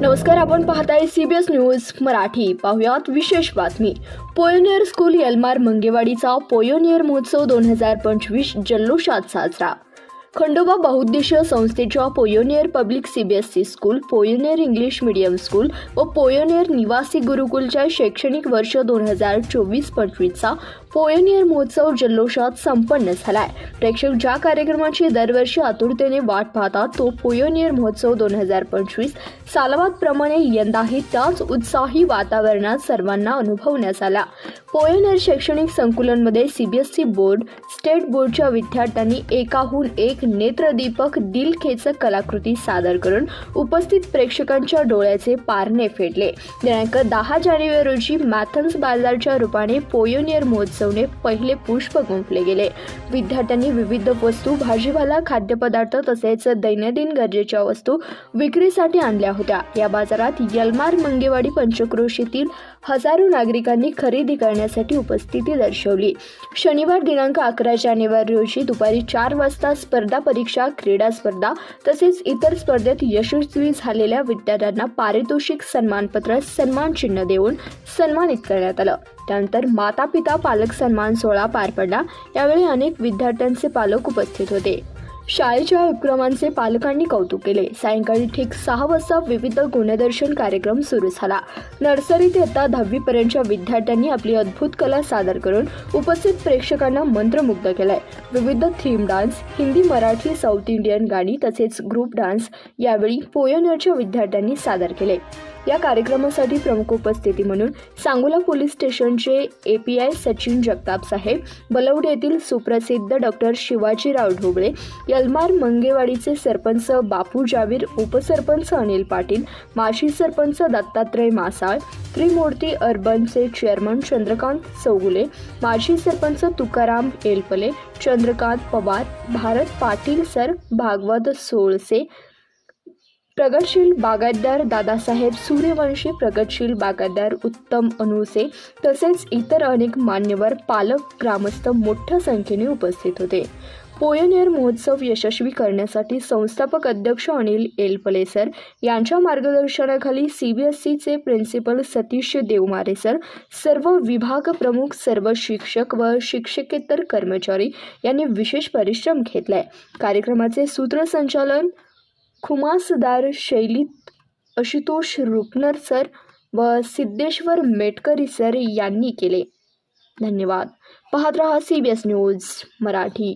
नमस्कार आपण पाहताय सीबीएस न्यूज मराठी. पाहुयात विशेष बातमी. पोयोनियर स्कूल यलमार मंगेवाडीचा पोयोनियर महोत्सव दोन हजार पंचवीस जल्लोषात साजरा. खंडोबा बहुउद्देशीय संस्थेच्या Pioneer public CBSE school Pioneer English medium school व पोयोनियर निवासी गुरुकुलच्या शैक्षणिक वर्ष दोन हजार चोवीस पंचवीसचा पोयोनियर महोत्सव जल्लोषात संपन्न झालाय. प्रेक्षक ज्या कार्यक्रमाची दरवर्षी आतुरतेने वाट पाहतात तो पोयोनियर महोत्सव दोन हजार पंचवीस सालवादप्रमाणे यंदाही त्याच उत्साही वातावरणात सर्वांना अनुभवण्यात आला. पोयोनियर शैक्षणिक संकुलनमध्ये सीबीएसई बोर्ड स्टेट बोर्डच्या विद्यार्थ्यांनी एकाहून एक नेत्रदीपक दिलखेचक कलाकृती सादर करून उपस्थित प्रेक्षकांच्या डोळ्याचे पारणे फेडले. दिनांक दहा जानेवारी रोजी मॅथन्स बाजारच्या रूपाने पोयोनियर महोत्सवने पहिले पुष्प गुंफले गेले. विद्यार्थ्यांनी विविध वस्तू भाजीपाला खाद्यपदार्थ तसेच दैनंदिन गरजेच्या वस्तू विक्रीसाठी आणल्या होत्या. या बाजारात यलमार मंगेवाडी पंचक्रोशीतील हजारो नागरिकांनी खरेदी करण्यासाठी उपस्थिती दर्शवली. शनिवार दिनांक अकरा जानेवारी रोजी दुपारी चार वाजता स्पर्धा परीक्षा क्रीडा स्पर्धा तसेच इतर स्पर्धेत यशस्वी झालेल्या विद्यार्थ्यांना पारितोषिक सन्मानपत्र सन्मान चिन्ह देऊन सन्मानित करण्यात आलं. त्यानंतर माता पिता पालक सन्मान सोहळा पार पडला. यावेळी अनेक विद्यार्थ्यांचे पालक उपस्थित होते. शाळेच्या उपक्रमांचे पालकांनी कौतुक केले. सायंकाळी ठीक सहा वाजता विविध गुणदर्शन कार्यक्रम सुरू झाला. नर्सरी ते आता दहावीपर्यंतच्या विद्यार्थ्यांनी आपली अद्भुत कला सादर करून उपस्थित प्रेक्षकांना मंत्रमुग्ध केलाय. विविध theme dance Hindi Marathi south Indian गाणी तसेच ग्रुप डान्स यावेळी पोयनरच्या विद्यार्थ्यांनी सादर केले. या कार्यक्रमासाठी प्रमुख उपस्थिती म्हणून सांगोला पोलीस स्टेशनचे A P I Sachin Jagtap साहेब बलवडे येथील सुप्रसिद्ध डॉक्टर शिवाजीराव ढोबळे यलमार मंगेवाडीचे सरपंच बापू जावीर उपसरपंच अनिल पाटील माजी सरपंच दत्तात्रय मासाळ त्रिमूर्ती अर्बनचे चेअरमन चंद्रकांत चौगुले माजी सरपंच तुकाराम एलपले चंद्रकांत पवार भारत पाटील सर भागवत सोळसे प्रगतशील बागायतदार दादासाहेब सूर्यवंशी प्रगतशील बागायतदार उत्तम अनुसे तसेच इतर अनेक मान्यवर पालक ग्रामस्थ मोठ्या संख्येने उपस्थित होते. पोयनियर महोत्सव यशस्वी करण्यासाठी संस्थापक अध्यक्ष अनिल एलपले सर यांच्या मार्गदर्शनाखाली सी बी एस सीचे प्रिन्सिपल सतीश देवमारे सर सर्व विभाग प्रमुख सर्व शिक्षक व शिक्षकेतर कर्मचारी यांनी विशेष परिश्रम घेतलाय. कार्यक्रमाचे सूत्रसंचालन खुमासदार शैलीत आशुतोष रुपनर सर व सिद्धेश्वर मेटकरी सर यांनी केले. धन्यवाद. पाहत रहा C B S news Marathi.